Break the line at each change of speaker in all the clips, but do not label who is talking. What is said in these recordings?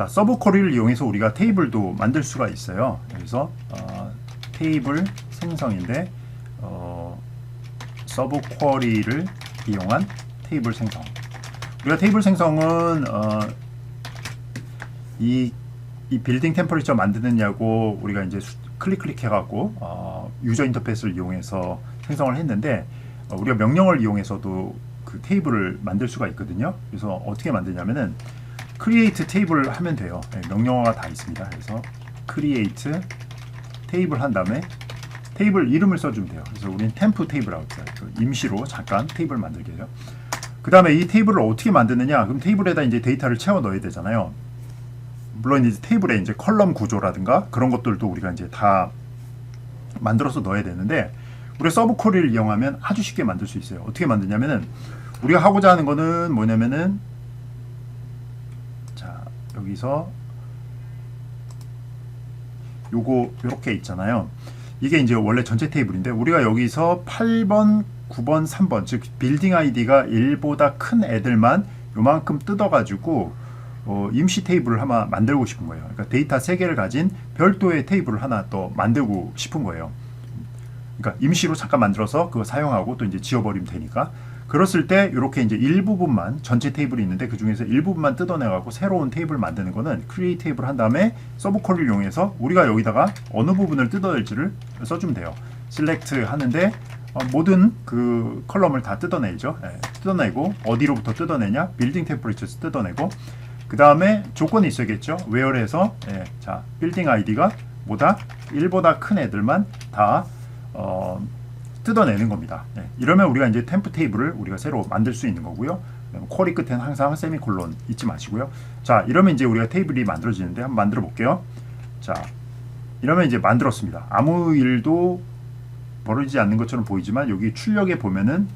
자, 서브 쿼리를 이용해서 우리가 테이블도 만들 수가 있어요. 그래서 어, 테이블 생성인데 어, 서브 쿼리를 이용한 테이블 생성. 우리가 테이블 생성은 어, 이, 이 빌딩 템퍼리처 만드느냐고 우리가 이제 수- 클릭 클릭해갖고 어, 유저 인터페이스를 이용해서 생성을 했는데 어, 우리가 명령어를 이용해서도 그 테이블을 만들 수가 있거든요. 그래서 어떻게 만드냐면은 create 테이블 하면 돼요. 네, 명령어가 다 있습니다. 그래서 create 테이블 한 다음에 테이블 이름을 써주면 돼요. 그래서 우리는 템프 테이블이라고. 그 임시로 잠깐 테이블 만들게 해요. 그 다음에 이 테이블을 어떻게 만드느냐? 그럼 테이블에다 이제 데이터를 채워 넣어야 되잖아요. 물론 이제 테이블에 이제 컬럼 구조라든가 그런 것들도 우리가 이제 다 만들어서 넣어야 되는데 우리가 서브 쿼리를 이용하면 아주 쉽게 만들 수 있어요. 어떻게 만드냐면은 우리가 하고자 하는 거는 뭐냐면은 자 여기서 요거 요렇게 있잖아요. 이게 이제 원래 전체 테이블인데 우리가 여기서 8번, 9번, 3번 즉 빌딩 아이디가 1보다 큰 애들만 요만큼 뜯어가지고 어, 임시 테이블을 하나 만들고 싶은 거예요. 그러니까 데이터 3개를 가진 별도의 테이블을 하나 또 만들고 싶은 거예요. 그러니까 임시로 잠깐 만들어서 그거 사용하고 또 이제 지워버리면 되니까. 그랬을 때 이렇게 이제 일부분만 전체 테이블이 있는데 그 중에서 일부분만 뜯어내갖고 새로운 테이블 만드는 거는 create 테이블 한 다음에 서브 콜을 이용해서 우리가 여기다가 어느 부분을 뜯어낼지를 써주면 돼요. select 하는데 어, 모든 그 컬럼을 다 뜯어내죠. 예, 뜯어내고 어디로부터 뜯어내냐? 빌딩 템퍼리처에서 뜯어내고 그 다음에 조건이 있어야겠죠. where에서 예, 자 빌딩 아이디가 뭐다 1보다 큰 애들만 다 어, 뜯어내는 겁니다. 예, 이러면 우리가 이제 템프 테이블을 우리가 새로 만들 수 있는 거고요. 쿼리 끝에는 항상 세미콜론 잊지 마시고요. 자, 이러면 이제 우리가 테이블이 만들어지는데 한번 만들어 볼게요. 자, 이러면 이제 만들었습니다. 아무 일도 벌어지지 않는 것처럼 보이지만 여기 출력에 보면은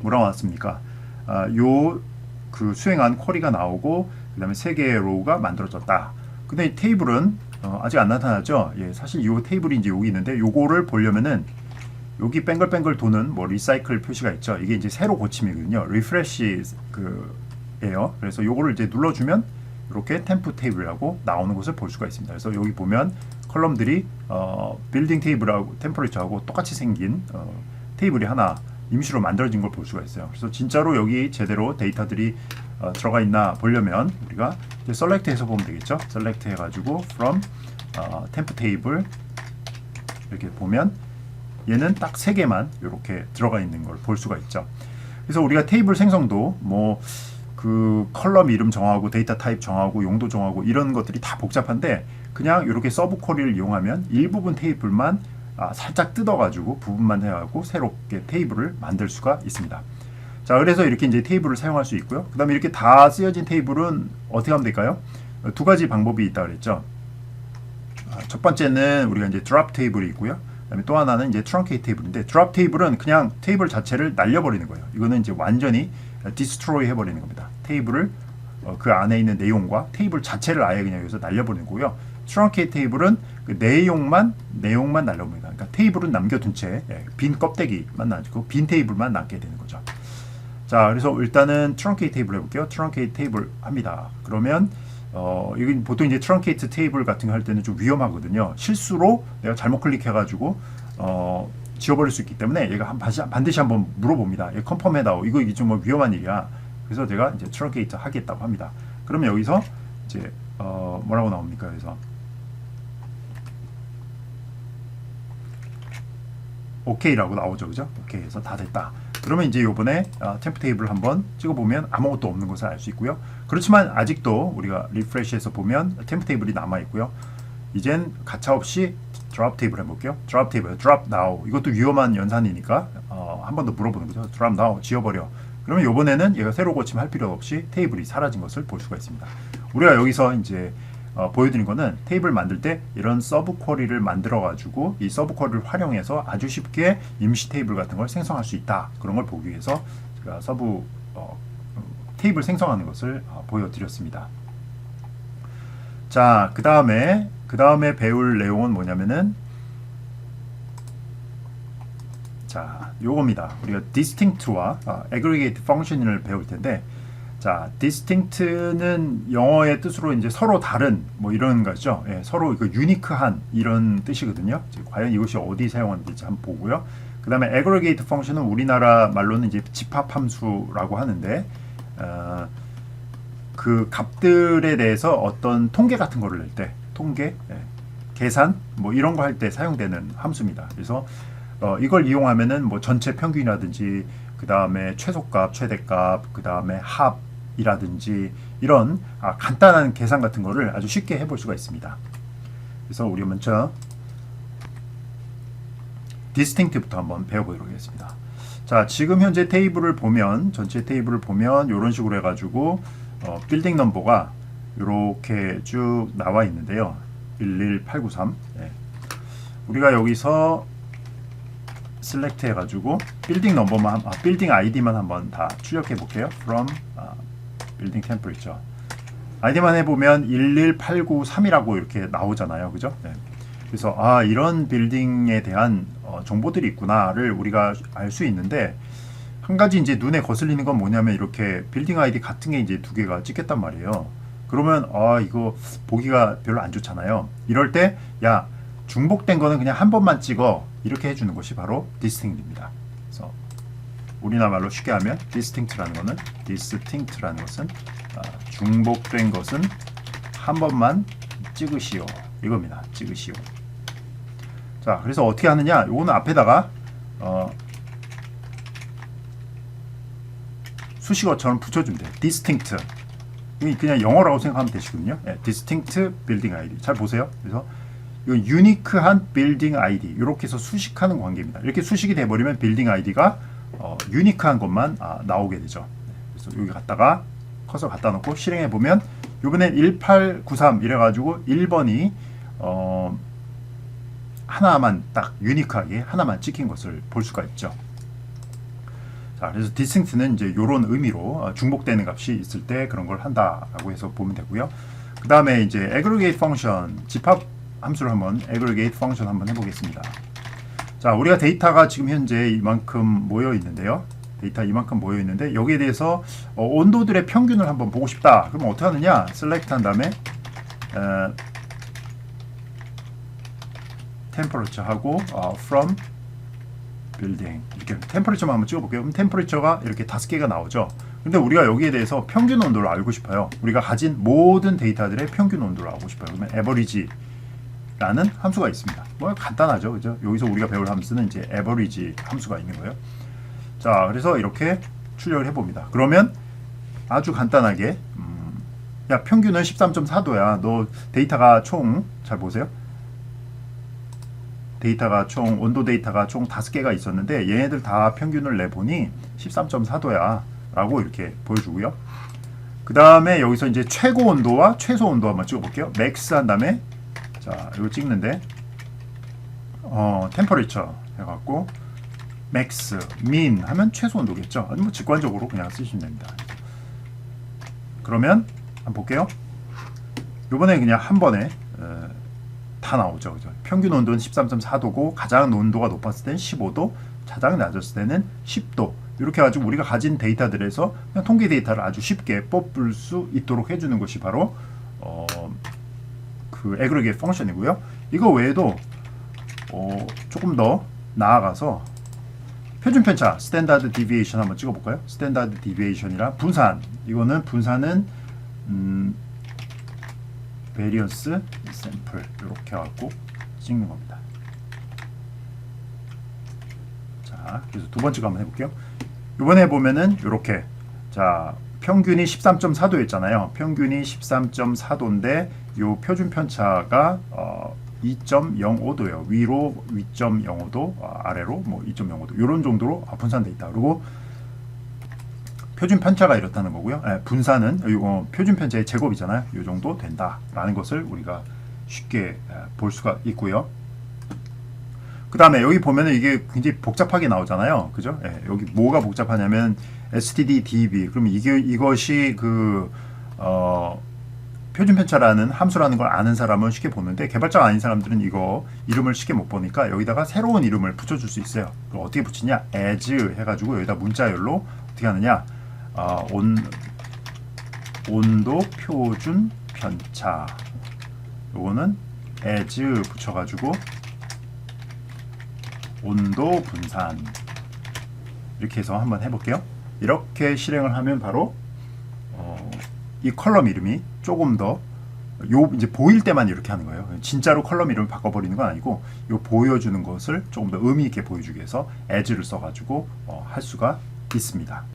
뭐라고 나왔습니까? 아, 요그 수행한 쿼리가 나오고 그다음에 세 개의 로우가 만들어졌다. 근데 이 테이블은 어, 아직 안 나타나죠. 예, 사실 요 테이블이 이제 여기 있는데 요거를 보려면은 여기 뱅글뱅글 도는 뭐 리사이클 표시가 있죠. 이게 이제 새로 고침이거든요. 리프레시 그예요. 그래서 요거를 이제 눌러주면 이렇게 템프 테이블이라고 나오는 것을 볼 수가 있습니다. 그래서 여기 보면 컬럼들이 어, 빌딩 테이블하고 템퍼리처하고 똑같이 생긴 어, 테이블이 하나 임시로 만들어진 걸 볼 수가 있어요. 그래서 진짜로 여기 제대로 데이터들이 어, 들어가 있나 보려면 우리가 이제 셀렉트해서 보면 되겠죠. 셀렉트 해가지고 from 어, 템프 테이블 이렇게 보면 얘는 딱 세 개만 이렇게 들어가 있는 걸 볼 수가 있죠. 그래서 우리가 테이블 생성도 뭐 그 컬럼 이름 정하고 데이터 타입 정하고 용도 정하고 이런 것들이 다 복잡한데 그냥 이렇게 서브 쿼리를 이용하면 일부분 테이블만 아, 살짝 뜯어가지고 부분만 해가지고 새롭게 테이블을 만들 수가 있습니다. 자, 그래서 이렇게 이제 테이블을 사용할 수 있고요. 그 다음에 이렇게 다 쓰여진 테이블은 어떻게 하면 될까요? 어, 두 가지 방법이 있다 그랬죠. 아, 첫 번째는 우리가 이제 드랍 테이블이 있고요. 그다음에 또 하나는 이제 트렁케이트 테이블인데 드랍 테이블은 그냥 테이블 자체를 날려버리는 거예요. 이거는 이제 완전히 디스트로이 해버리는 겁니다. 테이블을 어, 그 안에 있는 내용과 테이블 자체를 아예 그냥 여기서 날려버리는 거고요. 트렁케이트 테이블은 그 내용만 내용만 날려버립니다. 그러니까 테이블은 남겨둔 채 빈 껍데기만 남고 빈 테이블만 남게 되는 거죠. 자, 그래서 일단은 트렁케이트 테이블 해볼게요. 트렁케이트 테이블 합니다. 그러면 어, 이건 보통 이제 트렁케이트 테이블 같은 거 할 때는 좀 위험하거든요. 실수로 내가 잘못 클릭해가지고 어, 지워버릴 수 있기 때문에 얘가 한, 반드시, 한번 물어봅니다. 얘 컨펌 해다오. 이거 이게 좀 뭐 위험한 일이야. 그래서 제가 이제 트렁케이트 하겠다고 합니다. 그러면 여기서 이제 어, 뭐라고 나옵니까? 그래서 오케이라고 나오죠, 그죠? 오케이 해서 다 됐다. 그러면 이제 요번에 어, 템프 테이블 한번 찍어보면 아무것도 없는 것을 알 수 있고요. 그렇지만 아직도 우리가 리프레시해서 보면 템프 테이블이 남아 있고요. 이젠 가차 없이 드랍 테이블 해볼게요. 드랍 테이블, 드랍 나우. 이것도 위험한 연산이니까 어, 한 번 더 물어보는 거죠. 드랍 나우 지워버려. 그러면 요번에는 얘가 새로 고침할 필요 없이 테이블이 사라진 것을 볼 수가 있습니다. 우리가 여기서 이제 어, 보여드린 거는 테이블 만들 때 이런 서브 쿼리를 만들어 가지고 이 서브 쿼리를 활용해서 아주 쉽게 임시 테이블 같은 걸 생성할 수 있다 그런 걸 보기 위해서 제가 서브 어, 테이블 생성하는 것을 어, 보여드렸습니다. 자, 그 다음에 그 다음에 배울 내용은 뭐냐면은 자, 요겁니다. 우리가 distinct와 어, aggregate function을 배울 텐데 자, distinct는 영어의 뜻으로 이제 서로 다른 뭐 이런 거죠. 예, 서로 그 유니크한 이런 뜻이거든요. 과연 이것이 어디 사용하는지 한번 보고요. 그 다음에 aggregate 펑션은 우리나라 말로는 이제 집합 함수라고 하는데 어, 그 값들에 대해서 어떤 통계 같은 거를 낼 때 통계, 예, 계산 뭐 이런 거 할 때 사용되는 함수입니다. 그래서 어, 이걸 이용하면은 뭐 전체 평균이라든지 그 다음에 최소값, 최대값, 그 다음에 합 이라든지 이런 아, 간단한 계산 같은 거를 아주 쉽게 해볼 수가 있습니다. 그래서 우리 먼저 디스팅트부터 한번 배워보도록 하겠습니다. 자, 지금 현재 테이블을 보면 전체 테이블을 보면 이런 식으로 해가지고 어, 빌딩 넘버가 이렇게 쭉 나와 있는데요. 11893. 예. 우리가 여기서 셀렉트 해가지고 빌딩 넘버만 아, 빌딩 아이디만 한번 다 출력해 볼게요. from 아, 빌딩 템퍼레처 아이디만 해보면 11893이라고 이렇게 나오잖아요, 그죠? 네. 그래서 아 이런 빌딩에 대한 어, 정보들이 있구나를 우리가 알 수 있는데 한 가지 이제 눈에 거슬리는 건 뭐냐면 이렇게 빌딩 아이디 같은 게 이제 두 개가 찍혔단 말이에요. 그러면 아 이거 보기가 별로 안 좋잖아요. 이럴 때 야 중복된 거는 그냥 한 번만 찍어 이렇게 해주는 것이 바로 distinct입니다. 우리나라 말로 쉽게 하면 distinct라는 거는 distinct라는 것은 아, 중복된 것은 한 번만 찍으시오 이겁니다. 찍으시오. 자 그래서 어떻게 하느냐? 요거는 앞에다가 어, 수식어처럼 붙여주면 돼요. distinct. 그냥 영어라고 생각하면 되시거든요. 예, distinct building ID. 잘 보세요. 그래서 이건 유니크한 빌딩 아이디 이렇게 해서 수식하는 관계입니다. 이렇게 수식이 돼버리면 빌딩 아이디가 어, 유니크한 것만 아, 나오게 되죠. 그래서 여기 갖다가 커서 갖다 놓고 실행해 보면 이번엔 1893 이래가지고 1번이 어, 하나만 딱 유니크하게 하나만 찍힌 것을 볼 수가 있죠. 자, 그래서 distinct는 이제 이런 의미로 어, 중복되는 값이 있을 때 그런 걸 한다라고 해서 보면 되고요. 그 다음에 이제 aggregate function 집합 함수를 한번 aggregate function 한번 해보겠습니다. 자, 우리가 데이터가 지금 현재 이만큼 모여 있는데요. 데이터 이만큼 모여 있는데 여기에 대해서 어, 온도들의 평균을 한번 보고 싶다. 그러면 어떻게 하느냐? select 한 다음에 어, temperature 하고 어, from building 이렇게 템퍼레처만 한번 찍어볼게요. 그럼 템퍼레처가 이렇게 다섯 개가 나오죠. 근데 우리가 여기에 대해서 평균 온도를 알고 싶어요. 우리가 가진 모든 데이터들의 평균 온도를 알고 싶어요. 그러면 average 라는 함수가 있습니다. 뭐 간단하죠, 그죠? 여기서 우리가 배울 함수는 이제 average 함수가 있는 거예요. 자, 그래서 이렇게 출력을 해봅니다. 그러면 아주 간단하게 음, 야 평균은 13.4도야. 너 데이터가 총 잘 보세요. 데이터가 총 온도 데이터가 총 다섯 개가 있었는데 얘네들 다 평균을 내보니 13.4도야 라고 이렇게 보여주고요. 그 다음에 여기서 이제 최고 온도와 최소 온도 한번 찍어볼게요. 맥스 한 다음에 자 이거 찍는데 어 템퍼레처 해갖고 맥스 민 하면 최소 온도겠죠. 아니 뭐 직관적으로 그냥 쓰시면 됩니다. 그러면 한번 볼게요. 요번에 그냥 한 번에 어, 다 나오죠. 그죠? 평균 온도는 13.4도고 가장 온도가 높았을 때는 15도, 가장 낮았을 때는 10도. 이렇게 해가지고 우리가 가진 데이터들에서 그냥 통계 데이터를 아주 쉽게 뽑을 수 있도록 해주는 것이 바로 어, 그 aggregate 펑션이고요. 이거 외에도 어, 조금 더 나아가서 표준 편차 스탠다드 디비에이션 한번 찍어볼까요? 스탠다드 디비에이션이라 분산 이거는 분산은 음, 베리언스 샘플 이렇게 해갖고 찍는 겁니다. 자, 그래서 두 번째 거 한번 해볼게요. 이번에 보면은 이렇게 자 평균이 13.4도였잖아요. 평균이 13.4도인데 요 표준 편차가 어, 2.05도예요. 위로 2.05도, 어, 아래로 뭐 2.05도 이런 정도로 분산돼 있다. 그리고 표준 편차가 이렇다는 거고요. 예, 분산은 이거 표준 편차의 제곱이잖아요. 이 정도 된다라는 것을 우리가 쉽게 예, 볼 수가 있고요. 그 다음에 여기 보면은 이게 굉장히 복잡하게 나오잖아요. 그죠? 예, 여기 뭐가 복잡하냐면 std, db. 그러면 이게 이것이 그 어, 표준 편차라는 함수라는 걸 아는 사람은 쉽게 보는데 개발자가 아닌 사람들은 이거 이름을 쉽게 못 보니까 여기다가 새로운 이름을 붙여줄 수 있어요. 그럼 어떻게 붙이냐? as 해가지고 여기다 문자열로 어떻게 하느냐? 어, 온 온도 표준 편차 요거는 as 붙여가지고 온도 분산 이렇게 해서 한번 해볼게요. 이렇게 실행을 하면 바로 어, 이 컬럼 이름이 조금 더 요 이제 보일 때만 이렇게 하는 거예요. 진짜로 컬럼 이름을 바꿔버리는 건 아니고 요 보여주는 것을 조금 더 의미 있게 보여주기 위해서 as를 써가지고 어, 할 수가 있습니다.